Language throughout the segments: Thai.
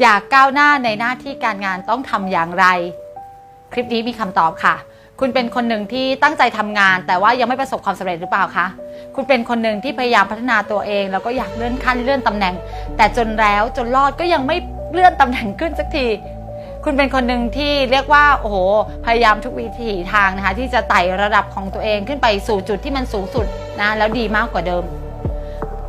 อยากก้าวหน้าในหน้าที่การงานต้องทำอย่างไร คลิปนี้มีคำตอบค่ะ คุณเป็นคนหนึ่งที่ตั้งใจทำงาน แต่ว่ายังไม่ประสบความสำเร็จหรือเปล่าคะคุณเป็นคนหนึ่งที่พยายามพัฒนาตัวเอง แล้วก็อยากเลื่อนขั้นเลื่อนตำแหน่ง แต่จนแล้วจนรอดก็ยังไม่เลื่อนตำแหน่งขึ้นสักทีคุณเป็นคนหนึ่งที่เรียกว่าโอ้โหพยายามทุกวิถีทางนะคะที่จะไต่ระดับของตัวเองขึ้นไปสู่จุดที่มันสูงสุดนะแล้วดีมากกว่าเดิม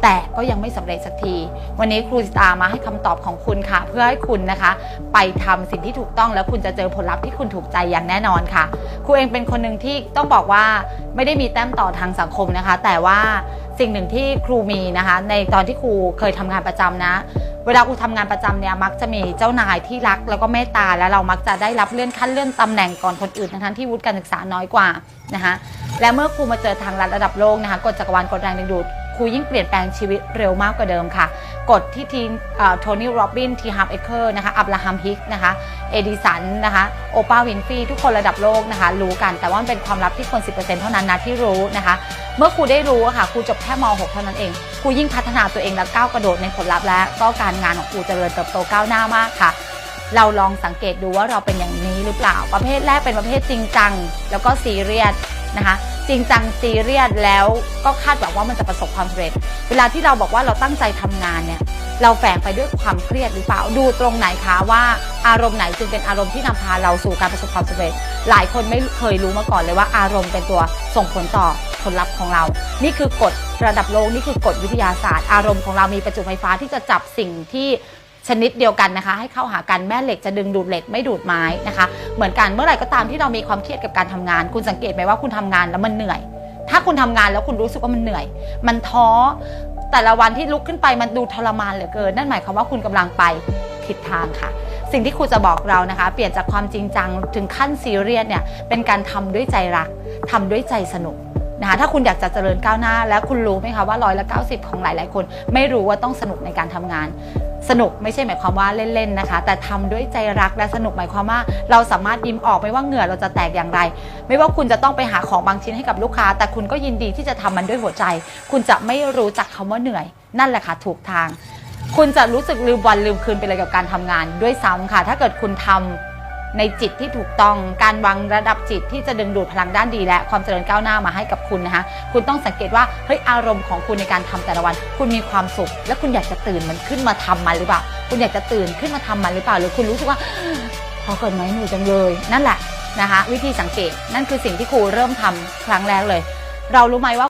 แต่ก็ยังไม่สำเร็จสักที วันนี้ครูสิตามาให้คำตอบของคุณค่ะ เพื่อให้คุณนะคะ ไปทำสิ่งที่ถูกต้องแล้วคุณจะเจอผลลัพธ์ที่คุณถูกใจอย่างแน่นอนค่ะ ครูเองเป็นคนหนึ่งที่ต้องบอกว่าไม่ได้มีแต้มต่อทางสังคมนะคะ แต่ว่าสิ่งหนึ่งที่ครูมีนะคะ ในตอนที่ครูเคยทำงานประจำนะเวลาครูทำงานประจำเนี่ยมักจะมีเจ้านายที่รักแล้วก็เมตตาและเรามักจะได้รับเลื่อนขั้นเลื่อนตำแหน่งก่อนคนอื่นทั้งที่วุฒิการศึกษาน้อยกว่านะคะและเมื่อครูมาเจอทางรัฐระดับโลกนะคะกฎจักรวาลกฎแรงดึงดูด ครูยิ่งเปลี่ยนแปลงชีวิตเร็วมากกว่าเดิมค่ะกฎที่ทีโทนี่โรบินทีฮัมเอเคอร์นะคะอับราฮัมฮิกนะคะเอดิสันนะคะโอปาวินฟีทุกคนระดับโลกนะคะ รู้กันแต่ว่ามันเป็นความลับที่คน 10%เท่านั้นนะที่รู้นะคะ เมื่อครูได้รู้อะค่ะครูจบแค่ม .6 เท่านั้นเองครูยิ่งพัฒนาตัวเองและก้าวกระโดดในผลลัพธ์และก็การงานของครูเจริญเติบโตก้าวหน้ามากค่ะเราลองสังเกตดูว่าเราเป็นอย่างนี้หรือเปล่า ประเภทแรกเป็นประเภทจริงจัง แล้วก็ซีเรียสนะคะ จริงจังซีเรียสแล้วก็คาดหวังว่ามันจะประสบความสำเร็จ เวลาที่เราบอกว่าเราตั้งใจทำงานเนี่ยเราแฝงไปด้วยความเครียดหรือเปล่าดูตรงไหนคะว่าอารมณ์ไหนจึงเป็นอารมณ์ที่นำพาเราสู่การประสบความสำเร็จ หลายคนไม่เคยรู้มาก่อนเลยว่าอารมณ์เป็นตัวส่งผลต่อผลลัพธ์ของเรา นี่คือกฎระดับโลกนี่คือกฎวิทยาศาสตร์ อารมณ์ของเรามีประจุไฟฟ้าที่จะจับสิ่งที่ ชนิดเดียวกันนะคะ ให้เข้าหากันแม่เหล็กจะดึงดูดเหล็กไม่ดูดไม้นะคะ เหมือนกันเมื่อไหร่ก็ตามที่เรามีความเครียดกับการทำงาน คุณสังเกตไหมว่าคุณทำงานแล้วมันเหนื่อย ถ้าคุณทำงานแล้วคุณรู้สึกว่ามันเหนื่อย มันท้อแต่ละวันที่ลุกขึ้นไปมันดูทรมานเหลือเกิน นั่นหมายความว่าคุณกำลังไปผิดทางค่ะ สิ่งที่ครูจะบอกเรานะคะ เปลี่ยนจากความจริงจังถึงขั้นซีเรียสเนี่ยเป็นการทำด้วยใจรักทำด้วยใจสนุกนะคะถ้าคุณอยากจะเจริญก้าวหน้า แล้วคุณรู้ไหมคะว่าร้อยละ90 ของหลาย ๆ คน ไม่รู้ว่าต้องสนุกในการทำงาน สนุกไม่ใช่หมายความว่าเล่นๆนะคะ แต่ทำด้วยใจรักและสนุกหมายความว่า เราสามารถยิ้มออกไม่ว่าเหงื่อเราจะแตกอย่างไร ไม่ว่าคุณจะต้องไปหาของบางชิ้นให้กับลูกค้า แต่คุณก็ยินดีที่จะทำมันด้วยหัวใจ คุณจะไม่รู้จักคำว่าเหนื่อย นั่นแหละค่ะถูกทาง คุณจะรู้สึกลืมวันลืมคืนไปเลยกับการทำงานด้วยซ้ำค่ะ ถ้าเกิดคุณทำ ในจิตที่ถูกต้องการวางระดับจิตที่จะดึงดูดพลังด้านดีและความเจริญก้าวหน้ามาให้กับคุณนะคะ คุณต้องสังเกตว่าเฮ้ยอารมณ์ของคุณในการทำแต่ละวัน คุณมีความสุข และคุณอยากจะตื่นมันขึ้นมาทำมันหรือเปล่า คุณอยากจะตื่นขึ้นมาทำมันหรือเปล่า หรือคุณรู้สึกว่าพอเกิดไหมหนูจังเลย นั่นแหละนะคะ วิธีสังเกตนั่นคือสิ่งที่ครูเริ่มทำครั้งแรกเลย เรารู้ไหมว่า